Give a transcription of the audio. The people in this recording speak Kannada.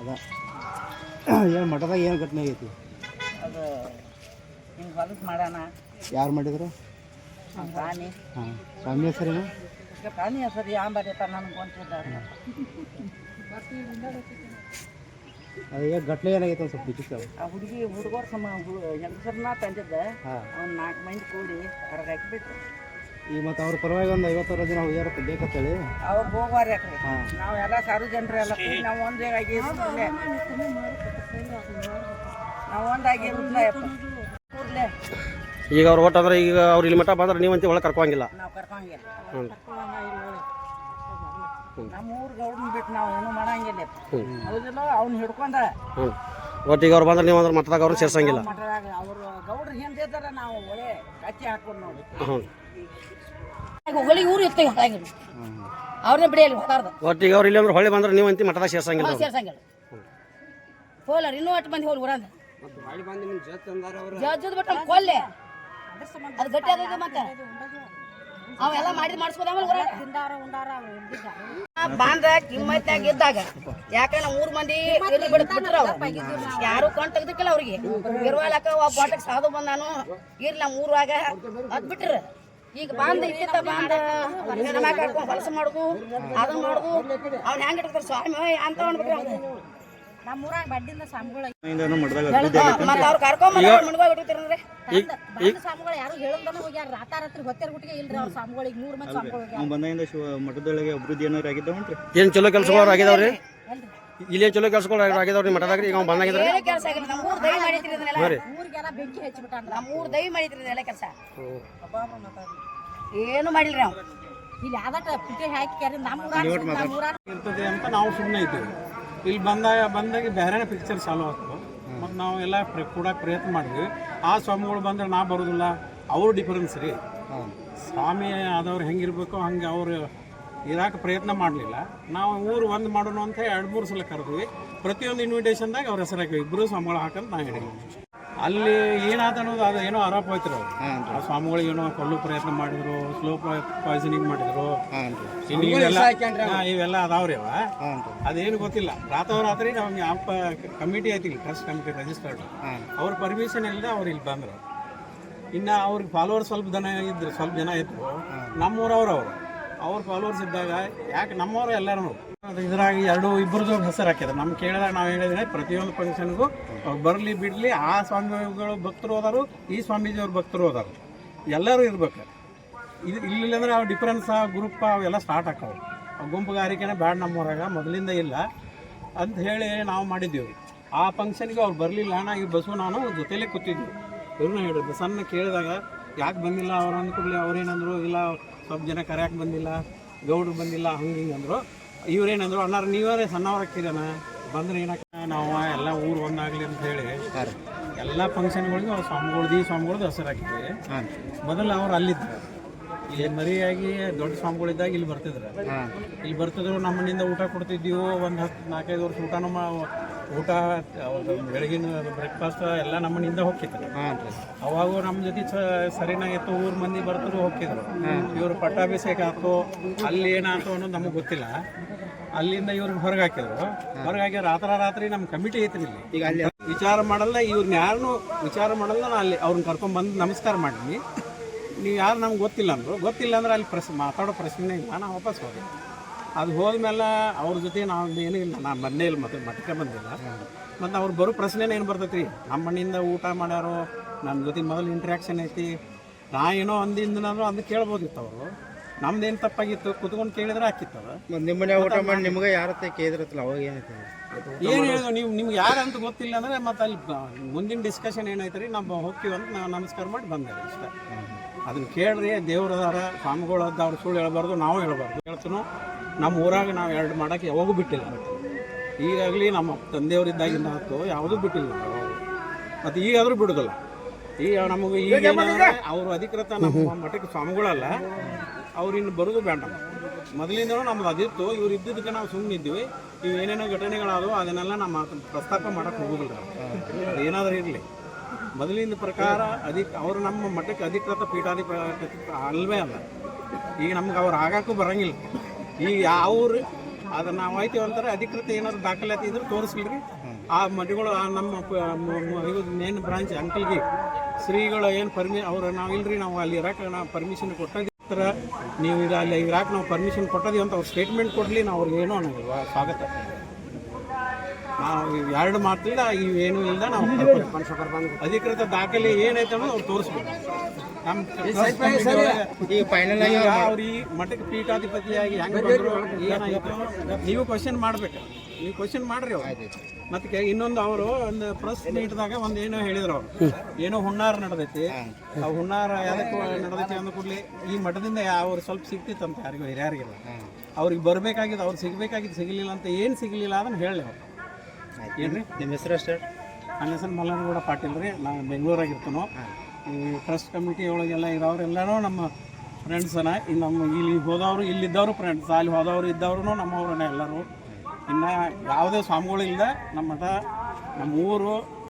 ಅದ. ಏನು ಮಠದಾಗ ಏನು ಘಟನೆ ಆಗೈತಿ? ಅದು ಹಿಂಗೆ ಹೊಲಕ್ಕೆ ಮಾಡೋಣ. ಯಾರು ಮಾಡಿದ್ರು? ಪ್ರಾಣಿ ಹಾಂ ಸ್ವಾಮಿ ಹೆಸರೇನು? ಪ್ರಾಣಿ ಹೆಸರು ಯಾ ಬರೀತ ನನಗೆ ಗೊಂತಿದ್ದಾರೆ ಅದು ಈಗ ಘಟನೆ ಏನಾಗೈತೆ ಒಂದು ಸ್ವಲ್ಪ ಬಿಚ್ಚಿತ್ತು ಆ ಹುಡುಗಿ ಹುಡುಗರ ಸಮ ಹೆಂಗಸರನ್ನ ತಂದಿದ್ದೆ. ಹಾಂ. ಅವ್ನು ನಾಲ್ಕು ಮಂದಿ ಕೂಡಿ ಹೊರಗೆ ಹಾಕಿಬಿಟ್ರು. ಈಗ ಮತ್ತು ಅವ್ರ ಪರವಾಗಿ ಒಂದು ಐವತ್ತಾರು ಜನ ಹೋಗ್ಯಾರ ಬೇಕಂತೇಳಿ. ಅವ್ರು ಹೋಗ್ವಾರ ಹಾಂ. ಎಲ್ಲ ಸಾರು ಎಲ್ಲ ಕೂಡಿ ನಾವು ಒಂದಾಗಿ ಕೂಡಲೇ ನಾವು ಒಂದಾಗಿ ಕೂಡಲೇ. ಈಗ ಅವ್ರು ಒಟ್ಟು ಅಂದ್ರೆ ಈಗ ಅವ್ರು ಇಲ್ಲಿ ಮಠ ಬಂದ್ರೆ ನೀವಂತ ಒಳಗೆ ಕರ್ಕೊಂಗಿಲ್ಲ ನಾವು ಕರ್ಕೊಂಗಿಲ್ಲ ಹ್ಞೂ ನಮ್ಮ ಊರು ಗೌಡನ್ ಬಿಟ್ಟು ನಾವು ಏನು ಮಾಡಂಗಿಲ್ಲ ಹೌದಿಲ್ಲ? ಅವ್ನು ಹಿಡ್ಕೊಂಡ. ಹ್ಞೂ ಒಟ್ಟು ಈಗ ಅವ್ರು ಬಂದ್ರೆ ನೀವು ಅಂದ್ರೆ ಮಠದಾಗ ಅವ್ರು ಸೇರ್ಸಂಗಿಲ್ಲ. ಮಠದಾಗ ಅವರು ಗೌಡ್ರು ಹಿಂದಿದ್ದಾರ ನಾವು ಒಳ್ಳೆ ಕಚ್ಚಿ ಹಾಕೊಂಡು ನೋಡಿ ಹ್ಞೂ ಹೊಳಿ ಊರು ಇರ್ತೀವಿ ಹಾಗಾಗಿ ಅವ್ರನ್ನ ಬಿಡಿಯಲ್ಲಿ ಮಾತಾಡ್ದ ಒಟ್ಟು ಈಗ ಅವ್ರು ಇಲ್ಲಿ ಅಂದ್ರೆ ಹೊಳೆ ಬಂದ್ರೆ ಅಂತ ಮಠದಾಗ ಸೇರ್ಸಂಗಿಲ್ಲ ಅವ್ರು. ಸೇರ್ಸಂಗಿಲ್ಲ. ಹೋಲರ್ ಇನ್ನೂ ಒಟ್ಟು ಮಂದಿ ಹೋಗಿ ಊರಂದ ಜಜ್ಜದ್ ಬಿಟ್ಟು ನಮ್ ಕೊಲ್ಲೆ. ಅದು ಗಟ್ಟಿ ಅದ ಮತ್ತೆ. ಅವೆಲ್ಲ ಮಾಡಿದ್ ಮಾಡಿಸ್ಬೋದ ಆಮೇಲೆ ಊರಾಗ. ಕಿಮ್ಮತ್ತಾಗ ಇದ್ದಾಗ ಯಾಕಂದ್ರೆ ಮೂರು ಮಂದಿ ಇಲ್ಲಿ ಬಿಟ್ರ ಅವ್ರು. ಯಾರು ಕಣ್ ತೆಗ್ದಕ್ಕಿಲ್ಲ ಅವ್ರಿಗೆ. ಇರುವಾಲಕ ಒಬ್ಬ ಬಾಟಕ್ ಸಾದು ಬಂದಾನು. ಇರ್ಲಿ ನಮ್ಮ ಊರಾಗ ಅದ್ ಬಿಟ್ರ. ಈಗ ಬಾಂಧ ಇಟ್ಟಿದ್ದ ಬಾಂಧ ಹೊರಗಡೆ ಮಾಡ್ಕೊಂಡು ಹೊಲಸ ಮಾಡುದು ಅದನ್ನ ಮಾಡುದು ಅವ್ನ ಹೆಂಗ್ ಇಡ್ತಾರೆ ಸ್ವಾಮಿ ಅಂತ ಅನ್ಬೇಕ್ರಿ ಅವ್ನು ನಮ್ಮೂರಾಗ ಬಡ್ಡಿಂದ ಸ್ವಾಮಿಗಳು ಮತ್ತೆ ಅವ್ರು ಬಿಟ್ಟಿರ್ತಾರೆ ಸ್ವಾಮಿಗಳು ಯಾರು ಹೇಳಲ್ದನ ಹೋಗ್ಯಾರ ರಾತಾರಾತ್ರಿ ಹೊತ್ತೆರ ಗುಟ್ಟಿಗೆ ಇಲ್ರಿ ಅವ್ರ ಸ್ವಾಮಿಗಳಿಗೆ ಮೂರ್ ಮಂದಿ ಸ್ವಾಮಿಗಳು ಮಠದೊಳಗೆ ಅಭಿವೃದ್ಧಿ ಏನಾರು ಆಗಿದ್ದಾವಂತ್ರಿ ಏನ್ ಚಲೋ ಕೆಲಸಗಳು ಆಗಿದಾವ್ರಿ? ಇಲ್ಲೇನು ಚಲೋ ಕೆಲಸಗಳು ಆಗಿದಾವ್ರಿ ಮಠದಾಗ ಈಗ ಅವ್ನು ಬಂದಾಗಿದ್ರೆ ಏನು ಕೆಲಸ ಆಗಿಲ್ಲ ನಮ್ಮ ಊರು ದೈ ಮಾಡಿದ್ರಿ ಇದನ್ನೆಲ್ಲ ಹಾಂ ರೀ. ಊರಿಗೆಲ್ಲ ಬೆಂಕಿ ಹಚ್ಚಿಬಿಟ್ಟಾನ ನಮ್ಮ ಊರು ದೈ ಮಾಡಿದ್ರಿ ಇದೆಲ್ಲ ಕೆಲಸ. ಏನು ಮಾಡಿಲ್ರಿ ನಾವು ಇಲ್ಲಿ ಯಾವ್ದಟ ಪುಟ್ಟಿ ಹಾಕಿ ಕ್ಯಾರಿ ನಮ್ಮ ಊರಾಗ ನಮ್ಮ ಊರಾಗ ಇರ್ತದೆ ಅಂತ ನಾವು ಸುಮ್ಮನೆ ಇದ್ದೀವಿ. ಇಲ್ಲಿ ಬಂದಾಗ ಬಂದಾಗ ಬೇರೆ ಪಿಕ್ಚರ್ ಚಾಲು ಆಯ್ತು ಮತ್ತು ನಾವು ಎಲ್ಲ ಪ್ರ ಕೊಡಕ್ಕೆ ಪ್ರಯತ್ನ ಮಾಡಿದ್ವಿ. ಆ ಸ್ವಾಮಿಗಳು ಬಂದ್ರೆ ನಾ ಬರೋದಿಲ್ಲ. ಅವ್ರ ಡಿಫರೆನ್ಸ್ ರೀ. ಸ್ವಾಮಿ ಆದವ್ರು ಹೆಂಗಿರ್ಬೇಕು ಹಂಗೆ ಅವರು ಇರಾಕ ಪ್ರಯತ್ನ ಮಾಡಲಿಲ್ಲ. ನಾವು ಊರು ಒಂದು ಮಾಡೋಣ ಅಂತ ಎರಡು ಮೂರು ಸಲ ಕರೆದ್ವಿ. ಪ್ರತಿಯೊಂದು ಇನ್ವಿಟೇಷನ್ದಾಗ ಅವ್ರ ಹೆಸರು ಹಾಕಿವಿ ಇಬ್ಬರು ಸ್ವಾಮಿಗಳು ಹಾಕಂತ ನಾ ಹೇಳಿದ್ವಿ. ಅಲ್ಲಿ ಏನಾದ ಅನ್ನೋದು ಅದು ಏನೋ ಆರೋಪ ಹೋಯ್ತು ಅವ್ರು. ಆ ಸ್ವಾಮಿಗಳು ಏನೋ ಕೊಲ್ಲು ಪ್ರಯತ್ನ ಮಾಡಿದ್ರು ಸ್ಲೋ ಪಾಯ್ಸನಿಂಗ್ ಮಾಡಿದ್ರು. ಇನ್ನು ಇವೆಲ್ಲ ಹಾ, ಇವೆಲ್ಲ ಅದಾವ್ರಿ ಅವ. ಅದೇನು ಗೊತ್ತಿಲ್ಲ. ರಾತ್ರೋರಾತ್ರಿ ನಮ್ಗೆ ಆಪ ಕಮಿಟಿ ಐತಿ ಟ್ರಸ್ಟ್ ಕಮಿಟಿ ರಿಜಿಸ್ಟರ್ಡ್ ಅವ್ರ ಪರ್ಮಿಷನ್ ಇಲ್ಲದೆ ಅವ್ರು ಇಲ್ಲಿ ಬಂದ್ರು. ಇನ್ನು ಅವ್ರಿಗೆ ಫಾಲೋವರ್ ಸ್ವಲ್ಪ ಜನ ಇದ್ರು ಸ್ವಲ್ಪ ಜನ ಇದ್ರು. ನಮ್ಮೂರವ್ರು ಅವರು. ಅವ್ರ ಫಾಲೋವರ್ಸ್ ಇದ್ದಾಗ ಯಾಕೆ ನಮ್ಮವರು ಎಲ್ಲರೂ? ಇದ್ರಾಗಿ ಎರಡು ಇಬ್ಬರದ್ದು ಹೆಸರು ಹಾಕಿದ್ರು ನಮ್ಮ ಕೇಳಿದಾಗ ನಾವು ಹೇಳಿದ್ರೆ ಪ್ರತಿಯೊಂದು ಫಂಕ್ಷನ್ಗೂ ಬರಲಿ ಬಿಡಲಿ, ಆ ಸ್ವಾಮಿಗಳು ಭಕ್ತರು ಹೋದಾರು ಈ ಸ್ವಾಮೀಜಿಯವ್ರ ಭಕ್ತರು ಹೋದಾರು ಎಲ್ಲರೂ ಇರ್ಬೇಕು. ಇದು ಇಲ್ಲಿಲ್ಲಂದ್ರೆ ಅವು ಡಿಫ್ರೆನ್ಸ್ ಗ್ರೂಪ್ ಅವೆಲ್ಲ ಸ್ಟಾರ್ಟ್ ಆಕವು ಗುಂಪುಗಾರಿಕೆನೇ ಬ್ಯಾಡ್ ನಮ್ಮೂರಾಗ, ಮೊದಲಿಂದ ಇಲ್ಲ. ಅಂತ ಹೇಳಿ ನಾವು ಮಾಡಿದ್ದೀವಿ. ಆ ಫಂಕ್ಷನ್ಗೆ ಅವ್ರು ಬರಲಿಲ್ಲ ನಾನು ಈ ಬಸ್ಸು ನಾನು ಜೊತೆಲೇ ಕೂತಿದ್ವಿ. ಇವ್ರನ್ನ ಹೇಳಿದ್ರು ಸಣ್ಣ ಕೇಳಿದಾಗ, ಯಾಕೆ ಬಂದಿಲ್ಲ ಅವ್ರು ಅಂದ್ಕೂಡಲಿ ಅವ್ರೇನಂದ್ರು ಇಲ್ಲ ಸ್ವಲ್ಪ ಜನ ಕರೆಯಕ್ಕೆ ಬಂದಿಲ್ಲ ಗೌಡ್ರು ಬಂದಿಲ್ಲ ಹಂಗೆ ಹಿಂಗೆ ಅಂದರು. ಇವ್ರೇನಂದ್ರು ಅಣ್ಣಾರ ನೀವರೇ ಸಣ್ಣವ್ರು ಹಾಕಿದಾನ ಬಂದ್ರೆ ಏನಕ್ಕ ನಾವು ಎಲ್ಲ ಊರು ಒಂದಾಗಲಿ ಅಂತ ಹೇಳಿ ಎಲ್ಲ ಫಂಕ್ಷನ್ಗಳಿಗೂ ಅವ್ರು ಸ್ವಾಮಿಗಳ್ದು ಈ ಸ್ವಾಮಿಗಳ್ದು ಹೆಸರು ಹಾಕಿದ್ವಿ. ಮೊದಲು ಅವ್ರು ಅಲ್ಲಿದ್ದರು ಇಲ್ಲಿ ಮರಿಯಾಗಿ ದೊಡ್ಡ ಸ್ವಾಮಿಗಳಿದ್ದಾಗ ಇಲ್ಲಿ ಬರ್ತಿದ್ರು. ಇಲ್ಲಿ ಬರ್ತಿದ್ರು ನಮ್ಮನಿಂದ ಊಟ ಕೊಡ್ತಿದ್ದೀವಿ ಒಂದು ಹತ್ತು ನಾಲ್ಕೈದು ವರ್ಷ ಊಟ ಮಾ ಊಟ ಒಂದು ಬೆಳಗಿನ ಬ್ರೇಕ್ಫಾಸ್ಟ್ ಎಲ್ಲ ನಮ್ಮ ಮನೆಯಿಂದ ಹೋಗ್ತಿತ್ತು ಅವಾಗ ನಮ್ಮ ಜೊತೆ ಸರಿನಾಗಿತ್ತು ಊರ್ ಮಂದಿ ಬರ್ತಿದ್ರು ಹೋಗ್ತಿದ್ರು. ಇವರು ಪಟ್ಟಾಭಿಷೇಕ ಆಯ್ತು ಅಲ್ಲಿ ಏನಾಯ್ತು ಅನ್ನೋದು ನಮಗೆ ಗೊತ್ತಿಲ್ಲ. ಅಲ್ಲಿಂದ ಇವ್ರಿಗೆ ಹೊರಗೆ ಹಾಕಿದ್ರು ಹೊರಗೆ ಹಾಕಿ ರಾತ್ರಿ ರಾತ್ರಿ ನಮ್ಮ ಕಮಿಟಿ ಐತ್ರಿ ಇಲ್ಲಿ. ಈಗ ಅಲ್ಲಿ ವಿಚಾರ ಮಾಡಲ್ಲ ಇವ್ರನ್ನ ಯಾರನ್ನೂ ವಿಚಾರ ಮಾಡಲ್ಲ ನಾನು ಅಲ್ಲಿ ಅವ್ರನ್ನ ಕರ್ಕೊಂಡ್ಬಂದು ನಮಸ್ಕಾರ ಮಾಡಿದ್ವಿ. ನೀವು ಯಾರು ನಮ್ಗೆ ಗೊತ್ತಿಲ್ಲ ಅಂದರು. ಗೊತ್ತಿಲ್ಲ ಅಂದ್ರೆ ಅಲ್ಲಿ ಪ್ರಶ್ನೆ ಮಾತಾಡೋ ಪ್ರಶ್ನೆ ಇಲ್ಲ ನಾನು ವಾಪಸ್ ಹೋದೆ. ಅದು ಹೋದ್ಮೇಲೆ ಅವ್ರ ಜೊತೆ ನಾವು ಏನೂ ಇಲ್ಲ ನಾನು ಬಂದೇ ಇಲ್ಲ ಮತ್ತೆ ಮಠಕ್ಕೆ ಬಂದಿಲ್ಲ. ಮತ್ತು ಅವ್ರು ಬರೋ ಪ್ರಶ್ನೆನೇ ಏನು ಬರ್ತೈತಿ ನಮ್ಮ ಮಣ್ಣಿಂದ ಊಟ ಮಾಡ್ಯಾರು ನನ್ನ ಜೊತೆ ಮೊದಲು ಇಂಟ್ರ್ಯಾಕ್ಷನ್ ಐತಿ. ನಾ ಏನೋ ಅಂದಿಂದನಾದ್ರು ಅಂದು ಕೇಳ್ಬೋದಿತ್ತು ಅವರು. ನಮ್ದೇನು ತಪ್ಪಾಗಿತ್ತು? ಕುತ್ಕೊಂಡು ಕೇಳಿದ್ರೆ ಹಾಕಿತ್ತು ಅದು. ಮತ್ತೆ ನಿಮ್ಮ ಮನೆ ಊಟ ಮಾಡಿ ನಿಮ್ಗೆ ಯಾರತ್ತೆ ಕೇಳಿದ್ರತ್ತಲ್ಲ ಅವಾಗ ಏನೈತೆ ಏನು ಹೇಳಿದ್ರು ನೀವು? ನಿಮ್ಗೆ ಯಾರು ಅಂತ ಗೊತ್ತಿಲ್ಲ ಅಂದರೆ ಮತ್ತೆ ಅಲ್ಲಿ ಮುಂದಿನ ಡಿಸ್ಕಷನ್ ಏನೈತೆ ರೀ? ನಾವು ಹೋಗ್ತೀವಿ ಅಂತ ನಾವು ನಮಸ್ಕಾರ ಮಾಡಿ ಬಂದೆ ಅಷ್ಟೇ. ಅದನ್ನ ಕೇಳ್ರಿ ದೇವ್ರದಾರ ಸ್ವಾಮಿಗಳು ಅದ ಅವ್ರು ಸುಳ್ಳು ಹೇಳ್ಬಾರ್ದು ನಾವು ಹೇಳ್ಬಾರ್ದು. ಹೇಳ್ತೀನೋ? ನಮ್ಮ ಊರಾಗ ನಾವು ಎರಡು ಮಾಡೋಕ್ಕೆ ಯಾವಾಗೂ ಬಿಟ್ಟಿಲ್ಲ. ಈಗಾಗಲಿ ನಮ್ಮ ತಂದೆಯವರಿದ್ದಾಗಿಂದ ಹತ್ತು ಯಾವುದೂ ಬಿಟ್ಟಿಲ್ಲ. ಮತ್ತು ಈಗಾದರೂ ಬಿಡೋದಿಲ್ಲ. ಈಗ ನಮಗೆ ಈಗ ಅವರು ಅಧಿಕೃತ ನಮ್ಮ ಮಠಕ್ಕೆ ಸ್ವಾಮಿಗಳಲ್ಲ ಅವ್ರು ಇನ್ನು ಬರೋದು ಬೇಡ. ಮೊದಲಿಂದನೂ ನಮ್ದು ಅದಿತ್ತು. ಇವ್ರು ಇದ್ದಿದ್ದಕ್ಕೆ ನಾವು ಸುಮ್ಮನೆ ಇದ್ದೀವಿ ಇವು ಏನೇನೋ ಘಟನೆಗಳಾದವು ಅದನ್ನೆಲ್ಲ ನಮ್ಮ ಪ್ರಸ್ತಾಪ ಮಾಡೋಕ್ಕೆ ಹೋಗೋದಿಲ್ಲ. ಏನಾದರೂ ಇರಲಿ. ಮೊದಲಿನ ಪ್ರಕಾರ ಅಧಿಕ ಅವರು ನಮ್ಮ ಮಠಕ್ಕೆ ಅಧಿಕೃತ ಪೀಠಾಧಿಪತಿ ಅಲ್ವೇ ಅಲ್ಲ. ಈಗ ನಮ್ಗೆ ಅವ್ರು ಆಗೋಕ್ಕೂ ಬರಂಗಿಲ್ಲ. ಈಗ ಅವ್ರು ಅದು ನಾವು ಆಯ್ತೀವಿ ಅಂತಾರೆ ಅಧಿಕೃತ ಏನಾದ್ರು ದಾಖಲಾತಿ ಇದ್ರೆ ತೋರಿಸ್ಲಿರಿ ಆ ಮಠಗಳು ಆ ನಮ್ಮ ಮೇನ್ ಬ್ರಾಂಚ್ ಅಂಕಲ್ಗೆ. ಶ್ರೀಗಳು ಏನು ಪರ್ಮಿ ಅವ್ರು ನಾವು ಇಲ್ರಿ ನಾವು ಅಲ್ಲಿ ಇರಾಕ ನಾವು ಪರ್ಮಿಷನ್ ಕೊಟ್ಟಿರ್ತಾರ ನೀವು ಇದು ಅಲ್ಲಿ ಇರಾಕ ನಾವು ಪರ್ಮಿಷನ್ ಕೊಟ್ಟದಿ ಅಂತ ಅವ್ರು ಸ್ಟೇಟ್ಮೆಂಟ್ ಕೊಡಲಿ ನಾವು ಅವ್ರಿಗೆ ಏನೋ ಅನ್ನೋದಿಲ್ವಾ ಸ್ವಾಗತ. ನಾವು ಎರಡು ಮಾತಿಲ್ಲ ಇವೇನು ಇಲ್ಲ ನಾವು ಅಧಿಕೃತ ದಾಖಲೆ ಏನೈತೆ ಅನ್ನೋದು ಅವ್ರು ತೋರಿಸ್ಬೇಕು. ನಮ್ಮ ಫೈನಲ್ ಆಗಿ ಈಗ ಅವ್ರು ಈ ಮಠಕ್ಕೆ ಪೀಠಾಧಿಪತಿಯಾಗಿ ಹೆಂಗ್ ಬಂದ್ರು ಏನಾಯ್ತು ನೀವು ಕ್ವಶನ್ ಮಾಡ್ಬೇಕು. ನೀವು ಕ್ವಶನ್ ಮಾಡ್ರಿ ಅವ್ರು. ಮತ್ತೆ ಇನ್ನೊಂದು ಅವರು ಒಂದು ಪ್ರೆಸ್ ಮೀಟ್ದಾಗ ಒಂದು ಏನೋ ಹೇಳಿದ್ರು ಅವರು. ಏನೋ ಹುಣ್ಣಾರ ನಡೆದೈತಿ. ಆ ಹುಣ್ಣಾರ ಯಾವ್ದಕ್ಕೆ ನಡೆದೈತಿ ಅಂದ ಕೂಡಲೇ ಈ ಮಠದಿಂದ ಅವ್ರು ಸ್ವಲ್ಪ ಸಿಗ್ತಿತ್ತಂತ ಯಾರಿಗೂ ಹಿರಿಯರಿಗೆಲ್ಲ. ಅವ್ರಿಗೆ ಬರ್ಬೇಕಾಗಿದ್ದು ಅವ್ರು ಸಿಗ್ಬೇಕಾಗಿದ್ದು ಸಿಗಲಿಲ್ಲ ಅಂತ ಏನು ಸಿಗಲಿಲ್ಲ ಅದನ್ನ ಹೇಳಿ ಅವ್ರು. ಏನ್ರಿ? ನಿಮ್ಮ ಹೆಸರು ಅಷ್ಟೇ? ನನ್ನ ಹೆಸರು ಮಲ್ಲನಗೌಡ ಪಾಟೀಲ್ ರೀ. ನಾನು ಬೆಂಗಳೂರಾಗಿರ್ತಾನೋ. ಈ ಟ್ರಸ್ಟ್ ಕಮಿಟಿ ಒಳಗೆಲ್ಲ ಇರೋರೆಲ್ಲರೂ ನಮ್ಮ ಫ್ರೆಂಡ್ಸನ ಇಲ್ಲಿ ನಮ್ಮ ಇಲ್ಲಿ ಹೋದವರು ಇಲ್ಲಿದ್ದವರು ಫ್ರೆಂಡ್ಸ್ ಅಲ್ಲಿ ಹೋದವರು ಇದ್ದವ್ರು ನಮ್ಮವ್ರನ್ನ ಎಲ್ಲರೂ. ಇನ್ನು ಯಾವುದೇ ಸ್ವಾಮಿಗಳಿಲ್ಲದೆ ನಮ್ಮ ಮಠ ನಮ್ಮ ಊರು